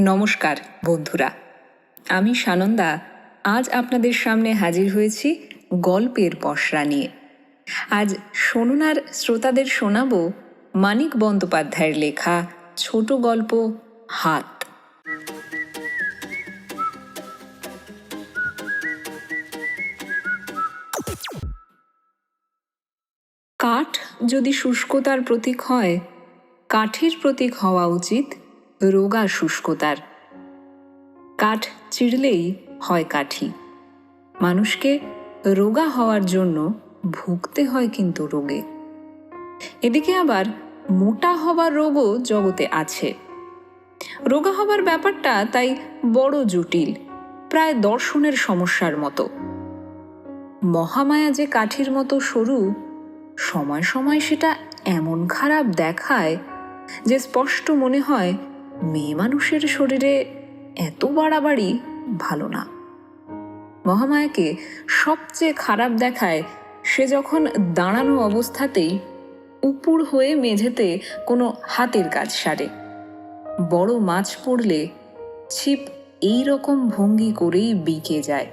নমস্কার, বন্ধুরা। আমি সানন্দা, আজ আপনাদের সামনে হাজির হয়েছি গল্পের পসরা নিয়ে। আজ শোনার শ্রোতাদের শোনাব মানিক বন্দ্যোপাধ্যায়ের লেখা ছোট গল্প হাত। কাঠ যদি শুষ্কতার প্রতীক হয়, কাঠের প্রতীক হওয়া উচিত রোগা শুষ্কতার। কাঠ চিড়লেই হয় কাঠি। মানুষকে রোগা হওয়ার জন্য ভুগতে হয় কিন্তু রোগে। এদিকে আবার মোটা হবার রোগও জগতে আছে। রোগা হবার ব্যাপারটা তাই বড় জটিল, প্রায় দর্শনের সমস্যার মতো। মহামায়া যে কাঠির মতো সরু, সময় সময় সেটা এমন খারাপ দেখায় যে স্পষ্ট মনে হয় মেয়ে মানুষের শরীরে এত বাড়াবাড়ি ভালো না। মহামায়াকে সবচেয়ে খারাপ দেখায় সে যখন দাঁড়ানো অবস্থাতেই উপুর হয়ে মেঝেতে কোনো হাতের কাজ সারে। বড় মাছ পড়লে ছিপ এই রকম ভঙ্গি করেই বিকে যায়।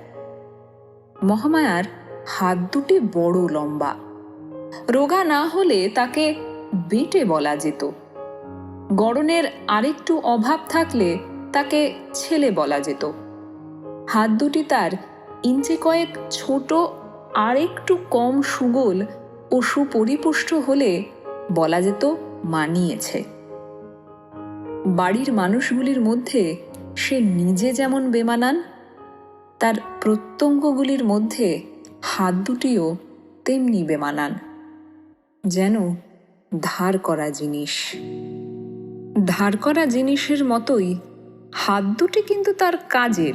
মহামায়ার হাত দুটি বড় লম্বা। রোগা না হলে তাকে বেটে বলা যেত। গড়নের আরেকটু অভাব থাকলে তাকে ছেলে বলা যেত। হাত দুটি তার ইঞ্চি কয়েক ছোট, আরেকটু কম সুগোল ও সুপরিপুষ্ট হলে বলা যেত মানিয়েছে। বাড়ির মানুষগুলির মধ্যে সে নিজে যেমন বেমানান, তার প্রত্যঙ্গগুলির মধ্যে হাত দুটিও তেমনি বেমানান। যেন ধার করা জিনিস। ধার করা জিনিসের মতোই, হাত দুটি কিন্তু তার কাজের।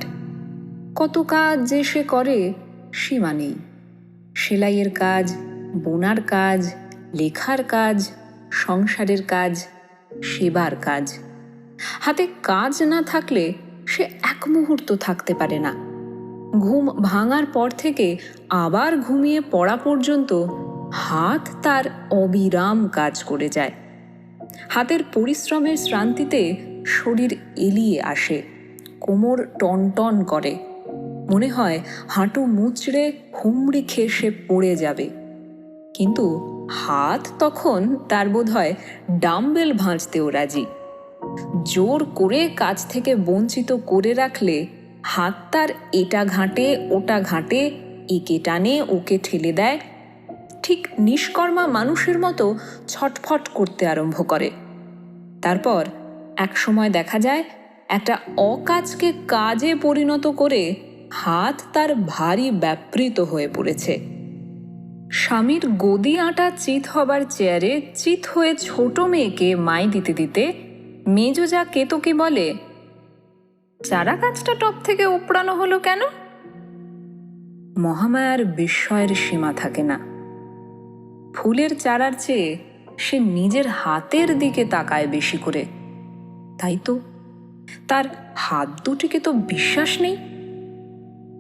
কত কাজ যে সে করে, সীমা নেই। সেলাইয়ের কাজ, বোনার কাজ, লেখার কাজ, সংসারের কাজ, সেবার কাজ। হাতে কাজ না থাকলে সে এক মুহূর্ত থাকতে পারে না। ঘুম ভাঙার পর থেকে আবার ঘুমিয়ে পড়া পর্যন্ত হাত তার অবিরাম কাজ করে যায়। হাতের পরিশ্রমের শ্রান্তিতে শরীর এলিয়ে আসে, কোমর টনটন করে। মনে হয় হাঁটু মুচড়ে হুমড়ি খেয়ে সে পড়ে যাবে। কিন্তু হাত তখন তার বোধ হয় ডাম্বেল ভাঁজতেও রাজি। জোর করে কাজ থেকে বঞ্চিত করে রাখলে হাত তার এটা ঘাঁটে, ওটা ঘাঁটে, একে টানে, ওকে ঠেলে দেয় ঠিক নিষ্কর্মা মানুষের মতো ছটফট করতে আরম্ভ করে। তারপর এক সময় দেখা যায়, একটা অকাজকে কাজে পরিণত করে হাত তার ভারী ব্যাপৃত হয়ে পড়েছে। স্বামীর গদি আটা চিত হবার চেয়ারে চিত হয়ে ছোট মেয়েকে মাই দিতে দিতে মেজো যা কেতকে বলে, চারা গাছটা টপ থেকে উপড়ানো হলো কেন? মহামায়ার বিস্ময়ের সীমা থাকে না। ফুলের চারার চেয়ে সে নিজের হাতের দিকে তাকায় বেশি করে। তাই তো, তার হাত দুটিকে তো বিশ্বাস নেই।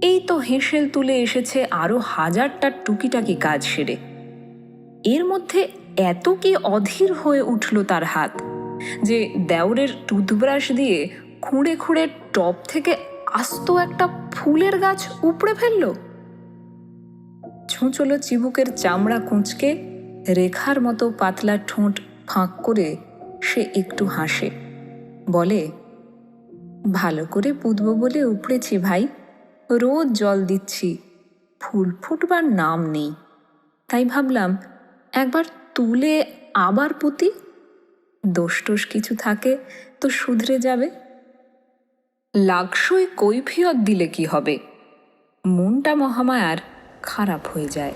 এই তো হেঁসেল তুলে এসেছে আরও হাজারটা টুকিটাকি কাজ সেরে। এর মধ্যে এত কি অধীর হয়ে উঠল তার হাত যে দেওরের টুথব্রাশ দিয়ে খুঁড়ে খুঁড়ে টপ থেকে আস্ত একটা ফুলের গাছ উপড়ে ফেলল? ছুঁচলো চিবুকের চামড়া কুঁচকে রেখার মতো পাতলা ঠোঁট ফাঁক করে সে একটু হাসে। বলে, ভালো করে পুতব বলে উপড়েছি ভাই। রোজ জল দিচ্ছি। ফুল ফুটবার নাম নেই। তাই ভাবলাম, একবার তুলে আবার পুঁতি। দোষ টোষ কিছু থাকে তো শুধরে যাবে। লাগসই কৈফিয়ত দিলে কি হবে? মনটা মহামায়ার। খারাপ হয়ে যায়।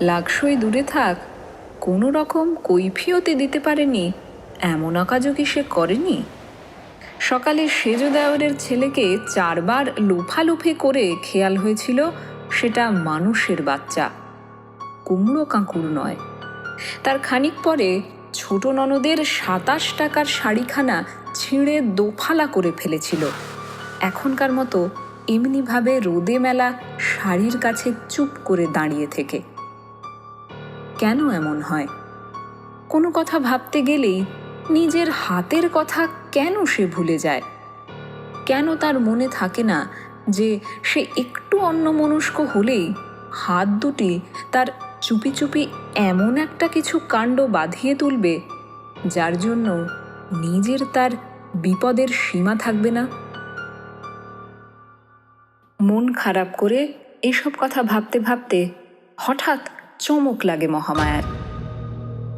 লাগসই দূরে থাক, কোনো রকম কৈফিয়তে দিতে পারেনি, এমন আকাজও কি সে করেনি? সকালে সেজ দেওয়ারের ছেলেকে চারবার লোফালোফি করে খেয়াল হয়েছিল, সেটা মানুষের বাচ্চা। কুমড়ো কাঁকুড় নয়। তার খানিক পরে ছোট ননদের সাতাশ টাকার শাড়িখানা ছিঁড়ে দোফালা করে ফেলেছিল। এখনকার মতো এমনিভাবে রোদে মেলা শাড়ির কাছে চুপ করে দাঁড়িয়ে থেকে। কেন এমন হয়? কোনো কথা ভাবতে গেলেই নিজের হাতের কথা কেন সে ভুলে যায়? কেন তার মনে থাকে না যে সে একটু অন্যমনস্ক হলেই হাত দুটি তার চুপি চুপি এমন একটা কিছু কাণ্ড বাঁধিয়ে তুলবে, যার জন্য নিজের তার বিপদের সীমা থাকবে না? মন খারাপ করে এসব কথা ভাবতে ভাবতে হঠাৎ চমক লাগে মহামায়ার।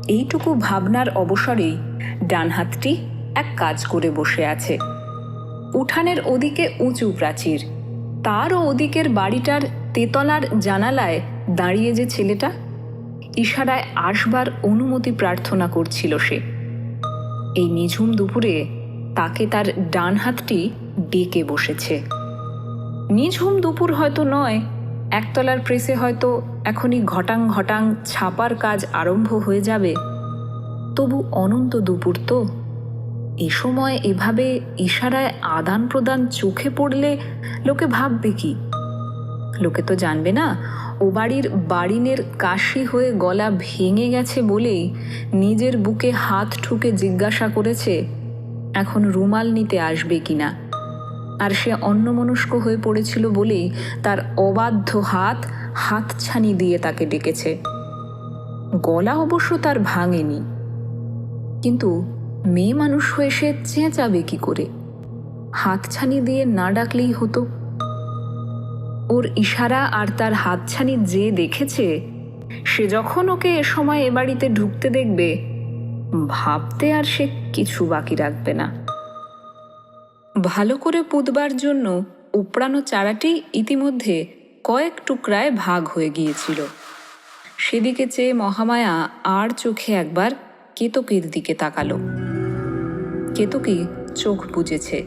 এইটুকু ভাবনার অবসরেই ডান হাতটি এক কাজ করে বসে আছে। উঠানের ওদিকে উঁচু প্রাচীর। তারও ওদিকের বাড়িটার তেতলার জানালায় দাঁড়িয়ে যে ছেলেটা, ইশারায় আসবার অনুমতি প্রার্থনা করছিল সে। এই নিঝুম দুপুরে তাকে তার ডান হাতটি ডেকে বসেছে। নিঝুম দুপুর হয়তো নয়, একতলার প্রেসে হয়তো এখনই ঘটাং ঘটাং ছাপার কাজ আরম্ভ হয়ে যাবে। তবু অনন্ত দুপুর তো। এ সময় এভাবে ইশারায় আদান প্রদান চোখে পড়লে লোকে ভাববে কি? লোকে তো জানবে না, ও বাড়ির বাড়িনের কাশি হয়ে গলা ভেঙে গেছে বলেই নিজের বুকে হাত ঠুকে জিজ্ঞাসা করেছে, এখন রুমাল নিতে আসবে কিনা? আর সে অন্যমনস্ক হয়ে পড়েছিল বলেই তার অবাধ্য হাত হাতছানি দিয়ে তাকে ডেকেছে। গলা অবশ্য তার ভাঙেনি। কিন্তু মেয়ে মানুষ হয়ে সে চেঁচাবে কি করে? হাতছানি দিয়ে না ডাকলেই হতো। ওর ইশারা আর তার হাতছানি যে দেখেছে, সে যখন ওকে এ সময় এ বাড়িতে ঢুকতে দেখবে, ভাবতে আর সে কিছু বাকি রাখবে না। ভালো করে পুঁতবার জন্য উপড়ানো চারাটি ইতিমধ্যে কয়েক টুকরায় ভাগ হয়ে গিয়েছিল। সেদিকে চেয়ে মহামায়া আর চোখে একবার কেতকীর দিকে তাকালো। কেতকী চোখ বুজেছে।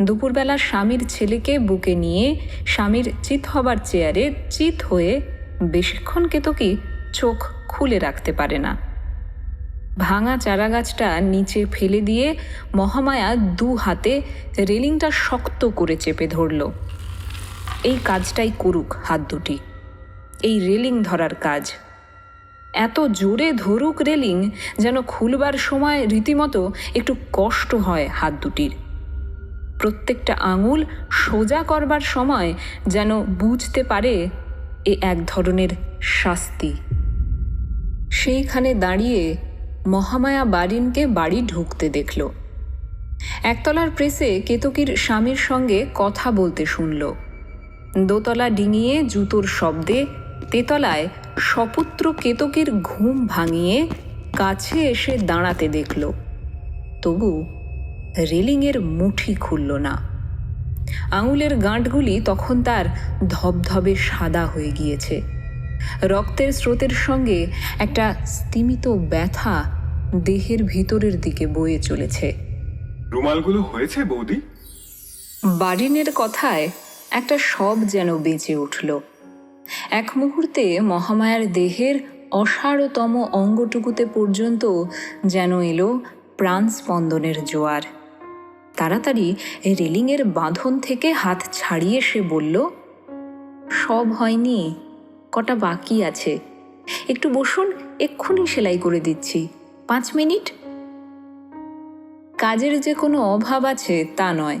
দুপুরবেলা স্বামীর ছেলেকে বুকে নিয়ে স্বামীর চিত হবার চেয়ারে চিত হয়ে বেশিক্ষণ কেতকী চোখ খুলে রাখতে পারে না। ভাঙা চারাগাছটা নিচে ফেলে দিয়ে মহামায়া দু হাতে রেলিংটা শক্ত করে চেপে ধরল। এই কাজটাই করুক হাত দুটি। এই রেলিং ধরার কাজ। এত জোরে ধরুক রেলিং যেন খুলবার সময় রীতিমতো একটু কষ্ট হয় হাত দুটির। প্রত্যেকটা আঙুল সোজা করবার সময় যেন বুঝতে পারে এ এক ধরনের শাস্তি। সেইখানে দাঁড়িয়ে মহামায়া বারিনকে বাড়ি ঢুকতে দেখল। একতলার প্রেসে কেতকীর স্বামীর সঙ্গে কথা বলতে শুনল। দোতলা ডিঙিয়ে জুতোর শব্দে তেতলায় সপুত্র কেতকীর ঘুম ভাঙিয়ে কাছে এসে দাঁড়াতে দেখল। তবু রেলিংয়ের মুঠি খুলল না। আঙুলের গাঁটগুলি তখন তার ধবধবে সাদা হয়ে গিয়েছে। রক্তের স্রোতের সঙ্গে একটা স্তিমিত ব্যথা দেহের ভিতরের দিকে বয়ে চলেছে। রুমালগুলো হয়েছে বৌদি? বারিনের কথায় একটা সব যেন বেঁচে উঠল। এক মুহূর্তে মহামায়ার দেহের অসারতম অঙ্গটুকুতে পর্যন্ত যেন এলো প্রাণ স্পন্দনের জোয়ার। তাড়াতাড়ি রেলিংয়ের বাঁধন থেকে হাত ছাড়িয়ে সে বলল সব হয়নি কটা বাকি আছে। একটু বসুন, এক্ষুনি সেলাই করে দিচ্ছি। পাঁচ মিনিট? কাজের যে কোনো অভাব আছে, তা নয়।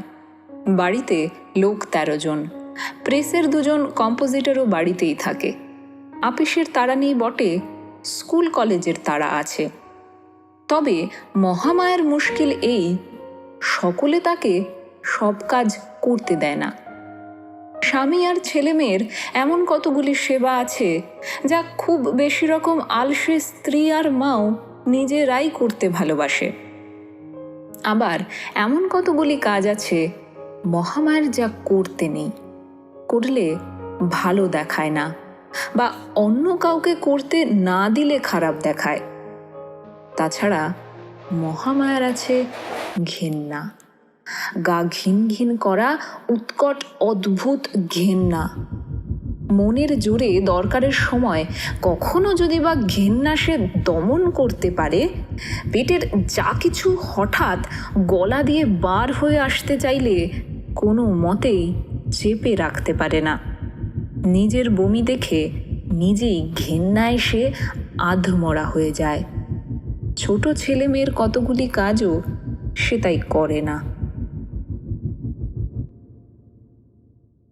বাড়িতে লোক তেরো জন। প্রেসের দুজন কম্পোজিটরও বাড়িতেই থাকে। আপিসের তারা নেই বটে, স্কুল কলেজের তারা আছে। তবে মহামায়ার মুশকিল এই, সকলে তাকে সব কাজ করতে দেয় না। স্বামী আর ছেলেমেয়ের এমন কতগুলি সেবা আছে যা খুব বেশি রকম আলসে স্ত্রী আর মাও নিজেরাই করতে ভালোবাসে। আবার এমন কতগুলি কাজ আছে মহামায়ার যা করতে নেই, করলে ভালো দেখায় না বা অন্য কাউকে করতে না দিলে খারাপ দেখায়। তাছাড়া মহামায়ার আছে ঘেন্না। গা ঘিন ঘিন করা উৎকট অদ্ভুত ঘেন্না। মনের জোরে দরকারের সময় কখনো যদি বা ঘেন্না সে দমন করতে পারে, পেটের যা কিছু হঠাৎ গলা দিয়ে বার হয়ে আসতে চাইলে কোনো মতেই চেপে রাখতে পারে না। নিজের বমি দেখে নিজেই ঘেন্নায় সে আধমরা হয়ে যায়। ছোট ছেলে মেয়ের কতগুলি কাজও সে তাই করে না।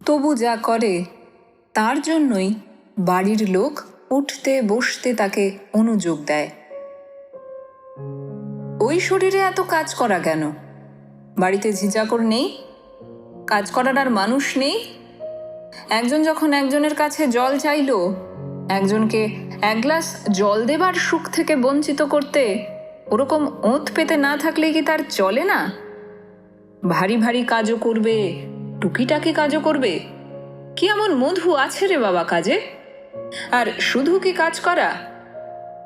তবু যা করে, তার জন্যই বাড়ির লোক উঠতে বসতে তাকে অনুযোগ দেয়। ওই শরীরে এত কাজ করা কেন? বাড়িতে ঝিঝাকর নেই? কাজ করার আর মানুষ নেই? একজন যখন একজনের কাছে জল চাইলো, একজনকে এক গ্লাস জল দেবার সুখ থেকে বঞ্চিত করতে ওরকম ওঁত পেতে না থাকলে কি তার চলে না? ভারী ভারী কাজও করবে টুকিটাকি কাজও করবে? কি এমন মধু আছে রে বাবা কাজে? আর শুধু কি কাজ করা?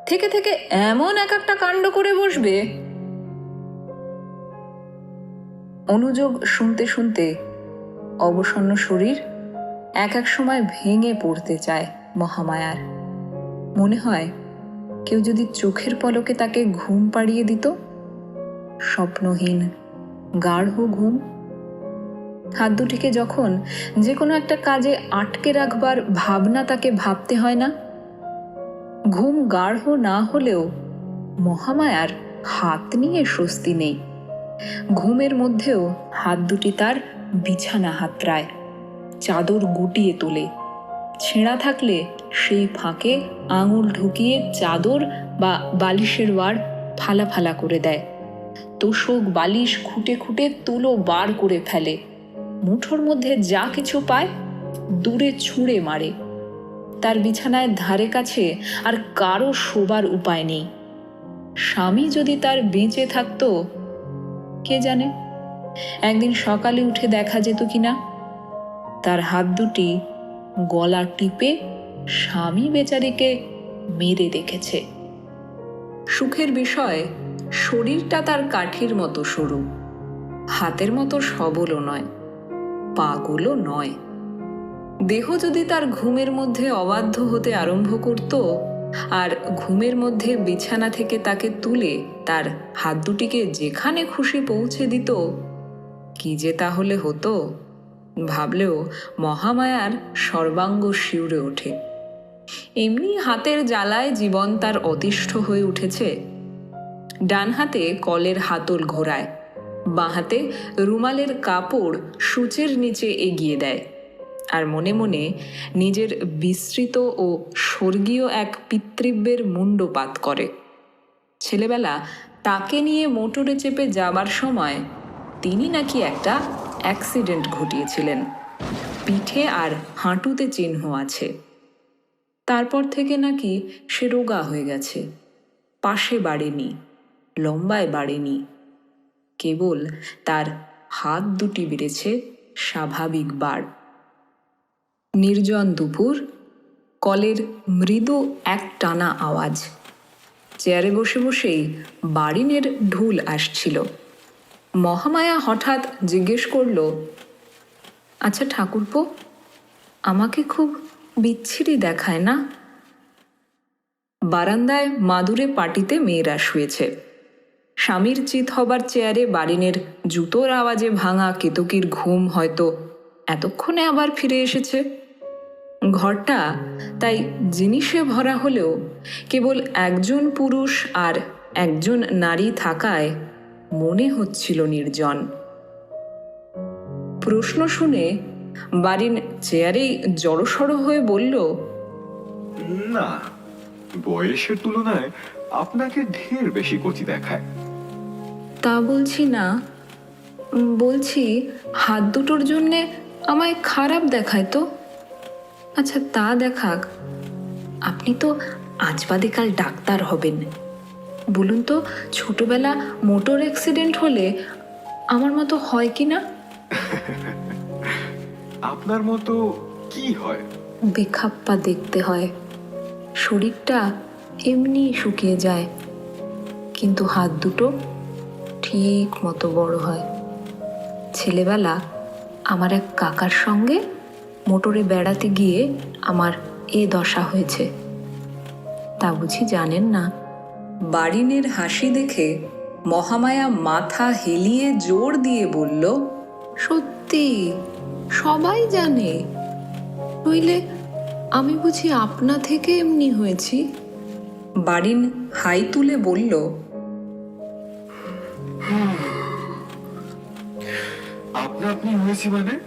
থেকে থেকে এমন এক একটা কাণ্ড করে বসবে? অনুযোগ শুনতে শুনতে অবসন্ন শরীর এক এক সময় ভেঙে পড়তে চায় মহামায়ার। মনে হয় কেউ যদি চোখের পলকে তাকে ঘুম পাড়িয়ে দিত? স্বপ্নহীন, গাঢ় ঘুম হাত দুটিকে যখন যে কোনো একটা কাজে আটকে রাখবার ভাবনা তাকে ভাবতে হয় না। ঘুম গাঢ় না হলেও মহামায়ার হাত নিয়ে স্বস্তি নেই। ঘুমের মধ্যেও হাত দুটি তার বিছানা হাতড়ায়, চাদর গুটিয়ে তোলে। ছেঁড়া থাকলে সেই ফাঁকে আঙুল ঢুকিয়ে চাদর বা বালিশের ওয়ার ফালা ফালা করে দেয়। তোষক বালিশ খুঁটে খুঁটে তুলো বার করে ফেলে। মুঠোর মধ্যে যা কিছু পায়, দূরে ছুঁড়ে মারে। তার বিছানায় ধারে কাছে আর কারও শোবার উপায় নেই। স্বামী যদি তার বেঁচে থাকতো, কে জানে? একদিন সকালে উঠে দেখা যেত কিনা। তার হাত দুটি গলা টিপে স্বামী বেচারিকে মেরে রেখেছে সুখের বিষয়, শরীরটা তার কাঠির মতো সরু। হাতের মতো সবলও নয়। পাগুলো নয়। দেহ যদি তার ঘুমের মধ্যে অবাধ্য হতে আরম্ভ করত, আর ঘুমের মধ্যে বিছানা থেকে তাকে তুলে তার হাত দুটিকে যেখানে খুশি পৌঁছে দিত, কি যে তাহলে হতো? ভাবলেও মহামায়ার সর্বাঙ্গ শিউরে ওঠে। এমনি হাতের জ্বালায় জীবন তার অতিষ্ঠ হয়ে উঠেছে। ডান হাতে কলের হাতল ঘোরায়। বাঁ হাতে রুমালের কাপড় সূচের নিচে এগিয়ে দেয় আর মনে মনে নিজের বিস্তৃত ও স্বর্গীয় এক পিতৃব্যের মুণ্ডপাত করে। ছেলেবেলা তাকে নিয়ে মোটরে চেপে যাবার সময় তিনি নাকি একটা অ্যাক্সিডেন্ট ঘটিয়েছিলেন। পিঠে আর হাঁটুতে চিহ্ন আছে। তারপর থেকে নাকি সে রোগা হয়ে গেছে। পাশে বাড়েনি, লম্বায় বাড়েনি। কেবল তার হাত দুটি বেড়েছে স্বাভাবিক বার। নির্জন দুপুর, কলের মৃদু এক টানা আওয়াজ। চেয়ারে বসে বসেই বাড়িনের ঢুল আসছিল। মহামায়া হঠাৎ জিজ্ঞেস করল আচ্ছা ঠাকুরপো, আমাকে খুব বিচ্ছিরি দেখায় না? বারান্দায় মাদুরে পাটিতে মেয়েরা শুয়েছে। স্বামীর চিত হবার চেয়ারে বারিনের জুতোর আওয়াজে ভাঙা কেতকির ঘুম হয়তো এতক্ষণে আবার ফিরে এসেছে। ঘরটা তাই জিনিসে ভরা হলেও কেবল একজন পুরুষ আর একজন নারী থাকায় মনে হচ্ছিল নির্জন। প্রশ্ন শুনে বারিন চেয়ারেই জড়সড় হয়ে বলল, না, বয়সের তুলনায় আপনাকে ঢের বেশি কচি দেখায়। তা বলছি না। বলছি হাত দুটোর জন্যে আমায় খারাপ দেখায় তো। আচ্ছা তা দেখাক। আপনি তো আজ বাদে কাল ডাক্তার হবেন। বলুন তো ছোটবেলা মোটর অ্যাক্সিডেন্ট হলে আমার মতো হয় কি না? আপনার মতো কি হয়? বেখাপ্পা দেখতে হয়। শরীরটা এমনি শুকিয়ে যায়। কিন্তু হাত দুটো ঠিক মতো বড় হয়। ছেলেবেলা আমার এক কাকার সঙ্গে মোটরে বেড়াতে গিয়ে আমার এ দশা হয়েছে। তা বুঝি জানেন না। বারিনের হাসি দেখে মহামায়া মাথা হেলিয়ে জোর দিয়ে বলল সত্যি? সবাই জানে। নইলে আমি বুঝি আপনা থেকে এমনি হয়েছি? বারিন হাই তুলে বলল আপনা আপনি হয়েছি মানে?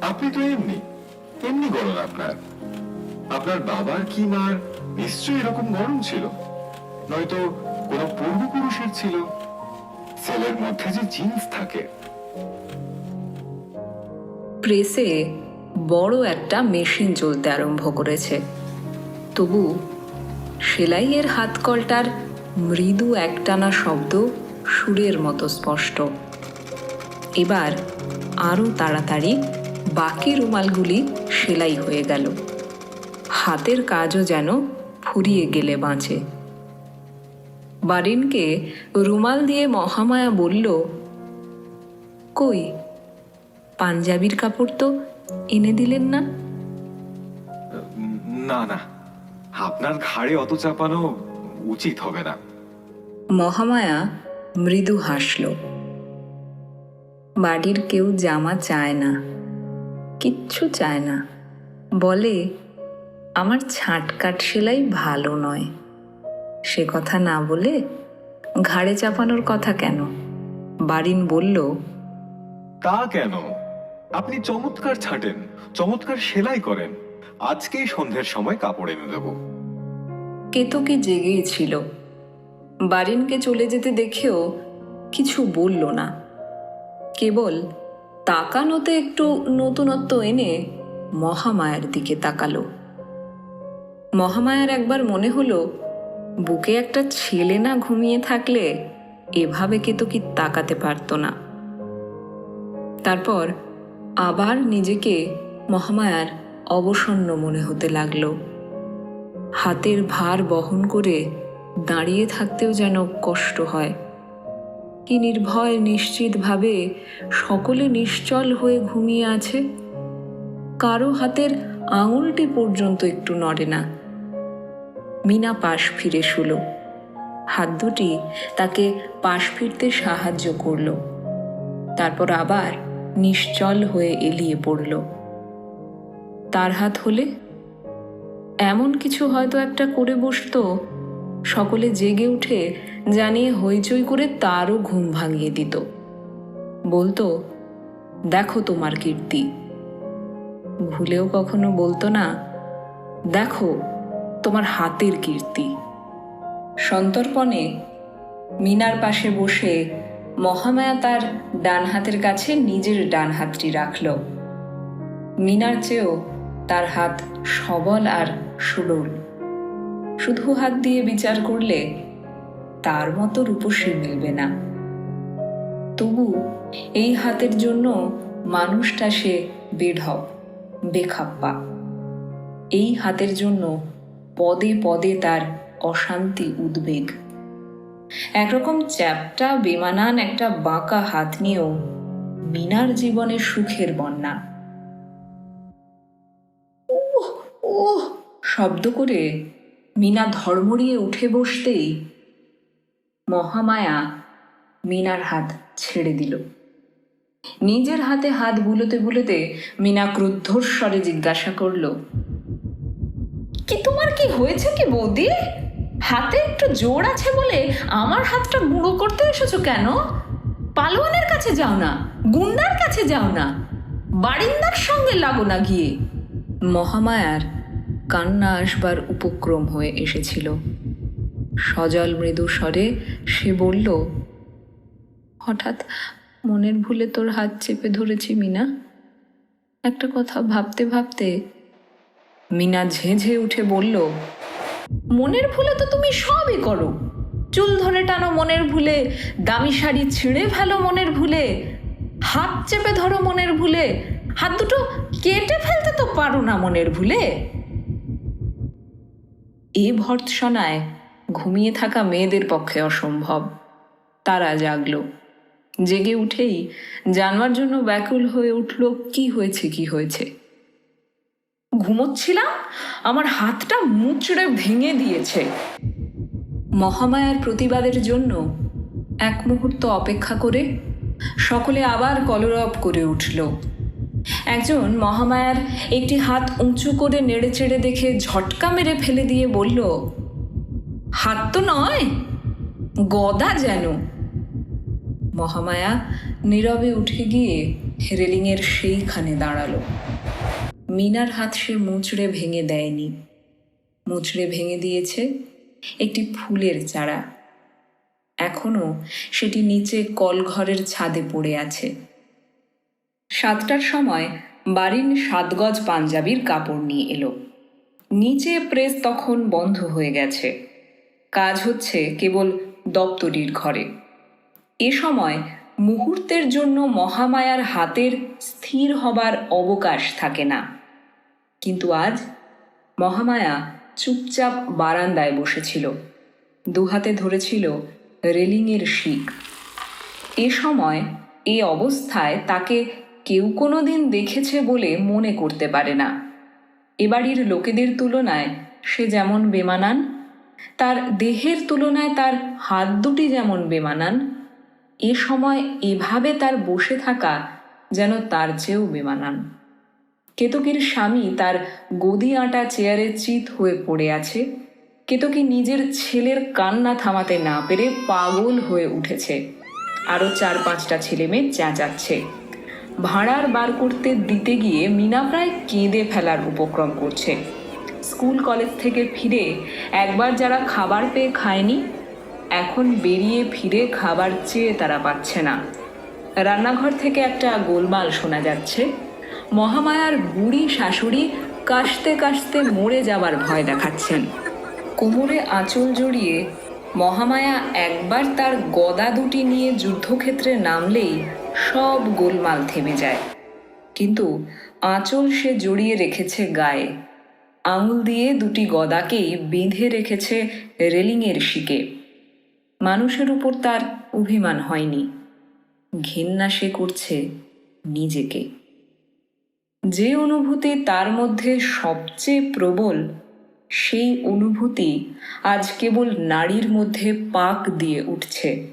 আপনি তো এমনি এমনি গরম আপনার। আপনার বাবার কি মার? নিশ্চয়ই এরকম গরম ছিল। নয়তো কোনো পূর্বপুরুষের ছিল। ছেলের মধ্যে যে জিন্স থাকে। প্রেসে বড় একটা মেশিন চলতে আরম্ভ করেছে। তবু সেলাইয়ের হাতকলটার মৃদু একটানা শব্দ সুরের মতো স্পষ্ট। এবার আরও তাড়াতাড়ি বাকি রুমালগুলি সেলাই হয়ে গেল। হাতের কাজও যেন ফুরিয়ে গেলে বাঁচে। বারিনকে রুমাল দিয়ে মহামায়া বলল কই পাঞ্জাবির কাপড় তো এনে দিলেন না? না না আপনার ঘাড়ে অত চাপানো উচিত হবে না। মহামায়া মৃদু হাসল। বাড়ির কেউ জামা চায় না কিচ্ছু চায় না। বলে আমার ছাটকাট সেলাই ভালো নয়। সে কথা না বলে ঘাড়ে চাপানোর কথা কেন? বারিন বলল তা কেন? আপনি চমৎকার ছাটেন চমৎকার সেলাই করেন। আজকেই সন্ধ্যের সময় কাপড় এনে দেবো। কেতকি জেগেই ছিল। বারিনকে চলে যেতে দেখেও কিছু বলল না। কেবল তাকানোতে একটু নতুনত্ব এনে মহামায়ার দিকে তাকালো। মহামায়ার একবার মনে হলো, বুকে একটা ছেলে না ঘুমিয়ে থাকলে এভাবে কে তো কি তাকাতে পারতো না। তারপর আবার নিজেকে মহামায়ার অবসন্ন মনে হতে লাগল। হাতের ভার বহন করে দাঁড়িয়ে থাকতেও যেন কষ্ট হয়। কি নির্ভয় নিশ্চিতভাবে সকলে নিশ্চল হয়ে ঘুমিয়ে আছে। কারও হাতের আঙুলটি পর্যন্ত একটু নড়ে না। মিনা পাশ ফিরে শুলো। হাত দুটি তাকে পাশ ফিরতে সাহায্য করল। তারপর আবার নিশ্চল হয়ে এলিয়ে পড়ল। তার হাত হলে? এমন কিছু হয়তো একটা করে বসতো সকলে জেগে উঠে জানিয়ে হইচই করে তারও ঘুম ভাঙিয়ে দিত। বলতো, দেখো তোমার কীর্তি। ভুলেও কখনো বলতো না, দেখো তোমার হাতের কীর্তি। সন্তর্পণে মিনার পাশে বসে মহামায়া তার ডান হাতের কাছে নিজের ডান হাতটি রাখল। মিনার চেয়েও তার হাত সবল আর সুডল শুধু হাত দিয়ে বিচার করলে তার মতো রূপসী মিলবে না। তবু এই হাতের জন্য মানুষটা সে বেঢপ, বেখাপ্পা। এই হাতের জন্য পদে পদে তার অশান্তি উদ্বেগ। একরকম চ্যাপটা, বেমানান একটা বাঁকা হাত নিয়েও মিনার জীবনে সুখের বন্যা। শব্দ করে মিনা ধর্মড়িয়ে উঠে বসতেই মহামায়া মিনার হাত ছেড়ে দিল। নিজের হাতে হাত বুলোতে বুলোতে মিনা ক্রুদ্ধস্বরে জিজ্ঞাসা করল, কি তোমার কি হয়েছে কি বৌদি? হাতে একটু জোর আছে বলে আমার হাতটা বুড়ো করতে এসেছ কেন? পালোয়ানের কাছে যাও না, গুন্ডার কাছে যাও না, বারিন্দার সঙ্গে লাগো না গিয়ে। মহামায়ার কান্না আসবার উপক্রম হয়ে এসেছিল। সজল মৃদু স্বরে সে বলল, হঠাৎ মনের ভুলে তোর হাত চেপে ধরেছি মিনা। একটা কথা ভাবতে ভাবতে মিনা ঝেঁঝে উঠে বলল, মনের ভুলে তো তুমি সবই করো। চুল ধরে টানো মনের ভুলে, দামি শাড়ি ছিঁড়ে ফেলো মনের ভুলে, হাত চেপে ধরো মনের ভুলে, হাত দুটো কেটে ফেলতে তো পারো না মনের ভুলে। এ ভর্ৎসনায় ঘুমিয়ে থাকা মেয়েদের পক্ষে অসম্ভব। তারা জাগল। জেগে উঠেই জানবার জন্য ব্যাকুল হয়ে উঠল, কি হয়েছে কি হয়েছে? ঘুমোচ্ছিলাম? আমার হাতটা মুচড়ে ভেঙে দিয়েছে। মহামায়ার প্রতিবাদের জন্য এক মুহূর্ত অপেক্ষা করে সকলে আবার কলরব করে উঠল। একজন মহামায়ার একটি হাত উঁচু করে নেড়ে চেড়ে দেখে ঝটকা মেরে ফেলে দিয়ে বলল, হাত তো নয়, গদা যেন। মহামায়া নীরবে উঠে গিয়ে রেলিংয়ের সেইখানে দাঁড়াল। মিনার হাত সে মুচড়ে ভেঙে দেয়নি। মুচড়ে ভেঙে দিয়েছে একটি ফুলের চারা। এখনও সেটি নিচে কলঘরের ছাদে পড়ে আছে। সাতটার সময় বাড়ির সাতগজ পাঞ্জাবির কাপড় নিয়ে এলো। নিচে প্রেস তখন বন্ধ হয়ে গেছে। কাজ হচ্ছে কেবল দপ্তরির ঘরে। এ সময় মুহূর্তের জন্য মহামায়ার হাতের স্থির হবার অবকাশ থাকে না। কিন্তু আজ মহামায়া চুপচাপ বারান্দায় বসেছিল। দুহাতে ধরেছিল রেলিংয়ের শিক। এ সময় এ অবস্থায় তাকে কেউ কোনো দিন দেখেছে বলে মনে করতে পারে না। এ বাড়ির লোকেদের তুলনায় সে যেমন বেমানান, তার দেহের তুলনায় তার হাত দুটি যেমন বেমানান, এ সময় এভাবে তার বসে থাকা যেন তার চেয়েও বেমানান। কেতকীর স্বামী তার গদি আঁটা চেয়ারে চিত হয়ে পড়ে আছে। কেতকী নিজের ছেলের কান্না থামাতে না পেরে পাগল হয়ে উঠেছে। আরও চার পাঁচটা ছেলে মেয়ে চেঁচাচ্ছে। ভাড়ার বার করতে দিতে গিয়ে মিনা প্রায় কেঁদে ফেলার উপক্রম করছে। স্কুল কলেজ থেকে ফিরে একবার যারা খাবার পেয়ে খায়নি, এখন বেরিয়ে ফিরে খাবার চেয়ে তারা পাচ্ছে না। রান্নাঘর থেকে একটা গোলমাল শোনা যাচ্ছে। মহামায়ার বুড়ি শাশুড়ি কাশতে কাশতে মরে যাবার ভয় দেখাচ্ছেন। কোমরে আঁচল জড়িয়ে মহামায়া একবার তার গদা দুটি নিয়ে যুদ্ধক্ষেত্রে নামলেই সব গোলমাল থেমে যায়। কিন্তু আঁচল সে জড়িয়ে রেখেছে গায়ে। আঙুল দিয়ে দুটি গদাকেই বেঁধে রেখেছে রেলিংয়ের শিকে। মানুষের উপর তার অভিমান হয়নি। ঘেন্না সে করছে নিজেকে। যে অনুভূতি তার মধ্যে সবচেয়ে প্রবল, সেই অনুভূতি আজ কেবল নারীর মধ্যে পাক দিয়ে উঠছে।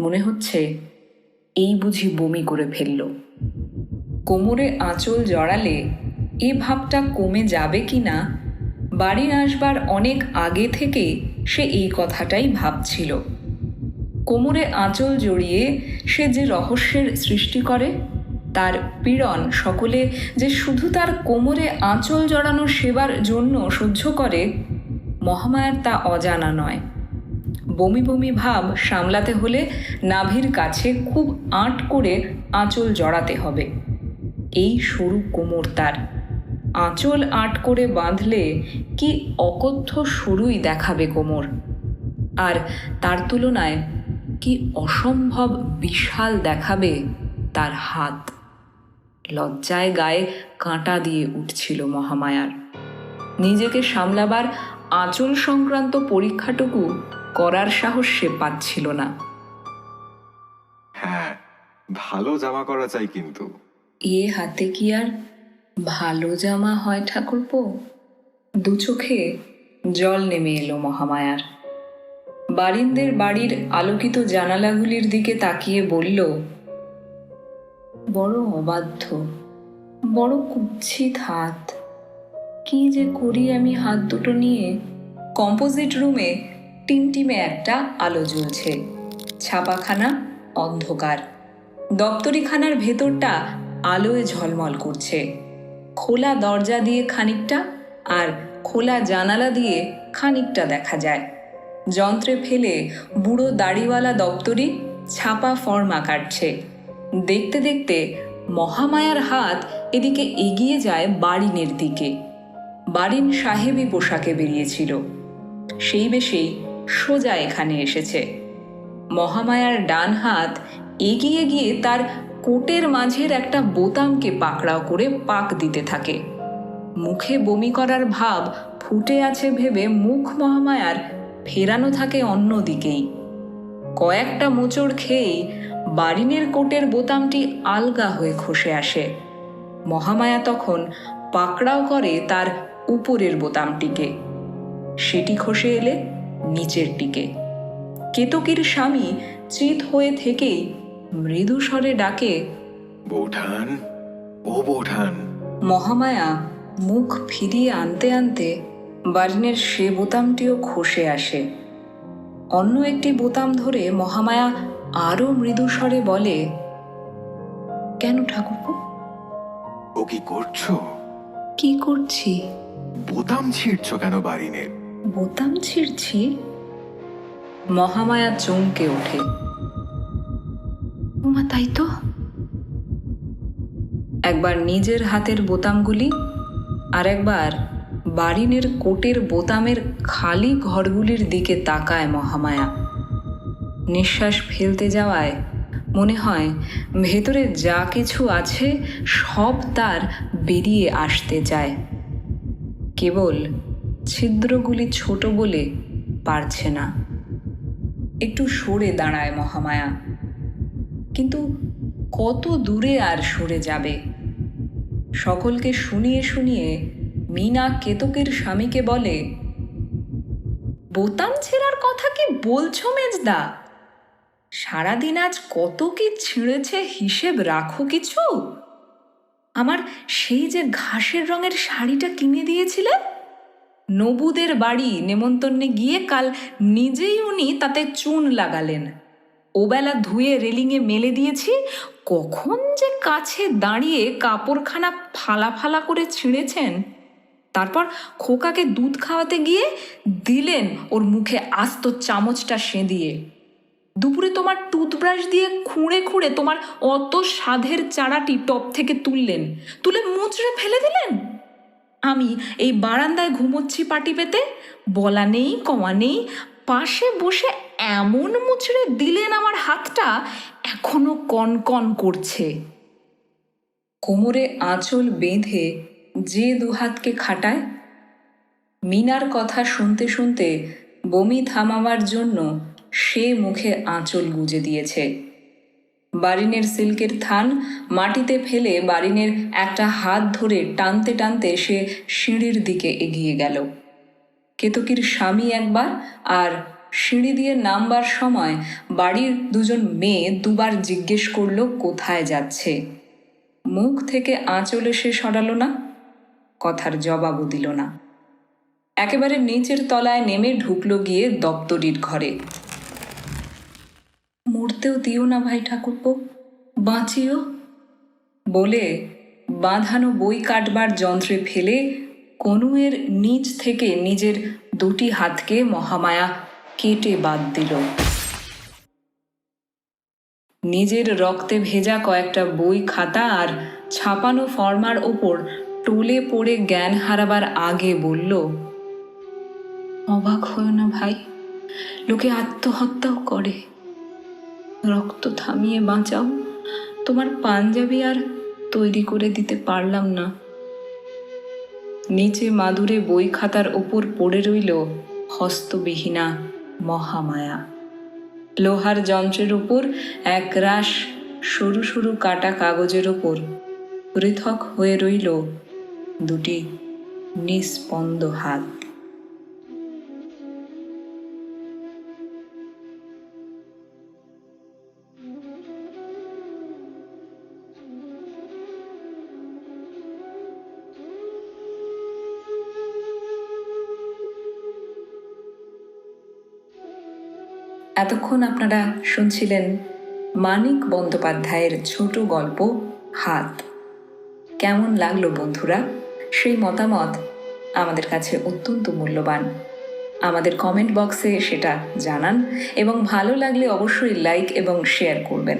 মনে হচ্ছে এই বুঝি বমি করে ফেলল। কোমরে আঁচল জড়ালে এ ভাবটা কমে যাবে কি না, বাড়ি আসবার অনেক আগে থেকে সে এই কথাটাই ভাবছিল। কোমরে আঁচল জড়িয়ে সে যে রহস্যের সৃষ্টি করে, তার পীড়ন সকলে যে শুধু তার কোমরে আঁচল জড়ানো সেবার জন্য সহ্য করে, মহামায়ার তা অজানা নয়। বমি বমি ভাব সামলাতে হলে নাভির কাছে খুব আঁট করে আঁচল জড়াতে হবে। এই সরু কোমর তার। আঁচল আঁট করে বাঁধলে কি অকথ্য সরুই দেখাবে কোমর? আর তার তুলনায় কি অসম্ভব বিশাল দেখাবে তার হাত। লজ্জায় গায়ে কাঁটা দিয়ে উঠছিল মহামায়ার। নিজেকে সামলাবার আঁচল সংক্রান্ত পরীক্ষাটুকু করার সাহস সে পাচ্ছিল না। হ্যাঁ ভালো জামা করা চাই কিন্তু। এ হাতে কি আর ভালো জামা হয় ঠাকুরপো? দু চোখে জল নেমে এলো মহামায়ার। বারিন্দের বাড়ির আলোকিত জানালাগুলির দিকে তাকিয়ে বলল বড় অবাধ্য বড় কুৎসিত হাত। কি যে করি আমি হাত দুটো নিয়ে? কম্পোজিট রুমে টিমটিমে একটা আলো জ্বলছে। ছাপাখানা অন্ধকার। দপ্তরিখানার ভেতরটা আলোয় ঝলমল করছে। খোলা দরজা দিয়ে খানিকটা আর খোলা জানালা দিয়ে খানিকটা দেখা যায়। যন্ত্রে ফেলে বুড়ো দাড়িওয়ালা দপ্তরি ছাপা ফর্মা কাটছে দেখতে দেখতে মহামায়ার হাত এদিকে এগিয়ে যায় বাড়িনের দিকে। বাড়িন সাহেবী পোশাকে বেরিয়েছিল। সেই বেশেই সোজা এখানে এসেছে। মহামায়ার ডান হাত এগিয়ে গিয়ে তার কোটের মাঝের একটা বোতামকে পাকড়াও করে পাক দিতে থাকে। মুখে বমি করার ভাব ফুটে আছে ভেবে মুখ মহামায়ার ফেরানো থাকে অন্যদিকেই কয়েকটা মোচড় খেয়েই বারিনের কোটের বোতামটি আলগা হয়ে খসে আসে। মহামায়া তখন পাকড়াও করে তার উপরের বোতামটিকে। সেটি খসে এলে নিচেরটিকে কেতকীর স্বামী চিত হয়ে থেকেই মৃদু স্বরে ডাকে বৌঠান ও বৌঠান। মহামায়া মুখ ফিরিয়ে আনতে আনতে বার্নের সে বোতামটিও খসে আসে। অন্য একটি বোতাম ধরে মহামায়া আরও মৃদু স্বরে বলে কেন ঠাকুরপো? ও কি করছ? কি করছি? বোতাম ছিঁড়ছো কেন বারিনের? বোতাম ছিঁড়ছি। মহামায়া চমকে ওঠে। উমা তাই তো। একবার নিজের হাতের বোতামগুলি আর একবার বারিনের কোটের বোতামের খালি ঘরগুলির দিকে তাকায় মহামায়া। নিঃশ্বাস ফেলতে যাওয়ায় মনে হয় ভেতরে যা কিছু আছে সব তার বেরিয়ে আসতে চায়। কেবল ছিদ্রগুলি ছোট বলে পারছে না। একটু সরে দাঁড়ায় মহামায়া। কিন্তু কত দূরে আর সরে যাবে? সকলকে শুনিয়ে শুনিয়ে মিনা কেতকের স্বামীকে বলে, বোতাম ছেঁড়ার কথা কি বলছো মেজদা? সারাদিন আজ কত কি ছিঁড়েছে হিসেব রাখো কিছু? আমার সেই যে ঘাসের রঙের শাড়িটা কিনে দিয়েছিলে নবুদের বাড়ি নেমন্তন্নে গিয়ে কাল নিজেই উনি তাতে চুন লাগালেন। ওবেলা ধুয়ে রেলিংয়ে মেলে দিয়েছি, কখন যে কাছে দাঁড়িয়ে কাপড়খানা ফালা ফালা করে ছিঁড়েছেন। তারপর খোকাকে দুধ খাওয়াতে গিয়ে দিলেন ওর মুখে আস্ত চামচটা সেঁদিয়ে। দুপুরে তোমার টুথব্রাশ দিয়ে খুঁড়ে খুঁড়ে তোমার অত সাধের চারাটি টপ থেকে তুললেন। তুলে মুচড়ে ফেলে দিলেন? আমি এই বারান্দায় ঘুমোচ্ছি পাটি পেতে? বলা নেই, কমা নেই। পাশে বসে এমন মুচড়ে দিলেন আমার হাতটা, এখনও কনকন করছে। কোমরে আঁচল বেঁধে যে দুহাতকে খাটায়, মিনার কথা শুনতে শুনতে বমি থামাবার জন্য সে মুখে আঁচল গুজে দিয়েছে। বারিনের সিল্কের থান মাটিতে ফেলে বারিনের একটা হাত ধরে টানতে টানতে সে সিঁড়ির দিকে এগিয়ে গেল। কেতকীর স্বামী একবার আর সিঁড়ি দিয়ে নামবার সময় বাড়ির দুজন মেয়ে দুবার জিজ্ঞেস করল, কোথায় যাচ্ছে? মুখ থেকে আঁচলে সে সরালো না, কথার জবাবও দিল না। একেবারে নিচের তলায় নেমে ঢুকলো গিয়ে দপ্তরির ঘরে। মরতেও দিও না ভাই ঠাকুরপো, বাঁচিও। বলে বাঁধানো বই কাটবার যন্ত্রে ফেলে কনুয়ের নিচ থেকে নিজের দুটি হাতকে মহামায়া কেটে বাদ দিল। নিজের রক্তে ভেজা কয়েকটা বই খাতা আর ছাপানো ফর্মার ওপর টলে পড়ে জ্ঞান হারাবার আগে বলল, অবাক হয়েও না ভাই, লোকে আত্মহত্যাও করে। রক্ত থামিয়ে বাঁচাও। তোমার পাঞ্জাবি আর তৈরি করে দিতে পারলাম না। নিচে মাদুরে বই খাতার ওপর পড়ে রইল হস্তবিহীনা মহামায়া। লোহার যন্ত্রের উপর এক রাশ সরু সরু কাটা কাগজের ওপর পৃথক হয়ে রইল দুটি নিস্পন্দ হাত। এতক্ষণ আপনারা শুনছিলেন মানিক বন্দ্যোপাধ্যায়ের ছোট গল্প, হাত। কেমন লাগল বন্ধুরা? সেই মতামত আমাদের কাছে অত্যন্ত মূল্যবান। আমাদের কমেন্ট বক্সে সেটা জানান এবং ভালো লাগলে অবশ্যই লাইক এবং শেয়ার করবেন।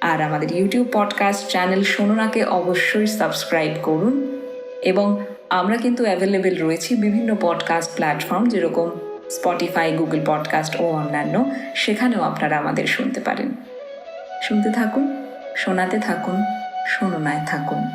আর আমাদের ইউটিউব পডকাস্ট চ্যানেল শোনোনাকে অবশ্যই সাবস্ক্রাইব করুন। এবং আমরা কিন্তু অ্যাভেলেবেল রয়েছি বিভিন্ন পডকাস্ট প্ল্যাটফর্ম যেরকম স্পটিফাই গুগল পডকাস্ট ও অন্যান্য, সেখানেও আপনারা আমাদের শুনতে পারেন। শুনতে থাকুন, শোনাতে থাকুন শোনায় থাকুন।